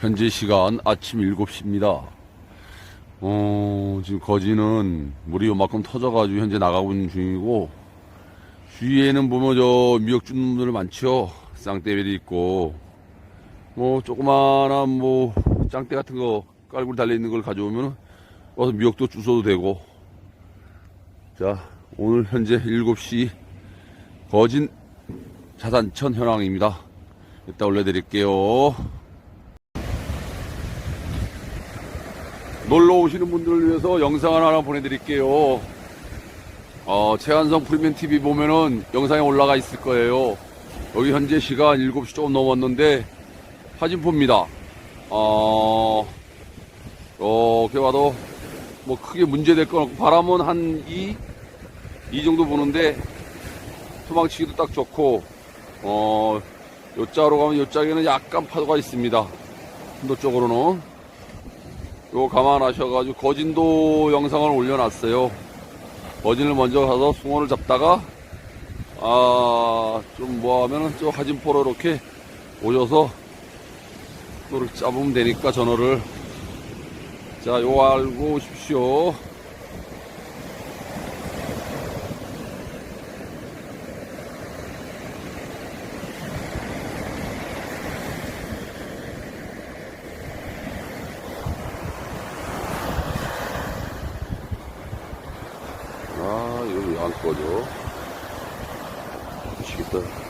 현재 시간 아침 7시입니다. 어, 지금 거지는 물이 요만큼 터져가지고 현재 나가고 있는 중이고, 주위에는 보면 저 미역 주는 분들 많죠. 쌍떼벨이 있고, 뭐, 조그마한 뭐, 짱대 같은 거 깔고 달려있는 걸 가져오면, 와서 미역도 주워도 되고. 자, 오늘 현재 7시 거진 자산천 현황입니다. 이따 올려드릴게요. 놀러 오시는 분들을 위해서 영상을 하나 보내드릴게요. 어, 최한성 프리미엄 TV 보면은 영상에 올라가 있을 거예요. 여기 현재 시간 7시 조금 넘었는데 화진포입니다. 어, 이렇게 봐도 뭐 크게 문제될 건 없고 바람은 한 2, 2 정도 부는데 도망치기도 딱 좋고 어, 요자로 가면 요짝에는 약간 파도가 있습니다. 인도 쪽으로는 요거 감안하셔가지고 거진도 영상을 올려놨어요. 거진을 먼저 가서 숭어를 잡다가 아 좀 뭐하면은 저 하진포로 이렇게 오셔서 또 이렇게 잡으면 되니까 전어를 자 요 알고 오십시오. 아 이거 왜안 꺼져? 미치겠다.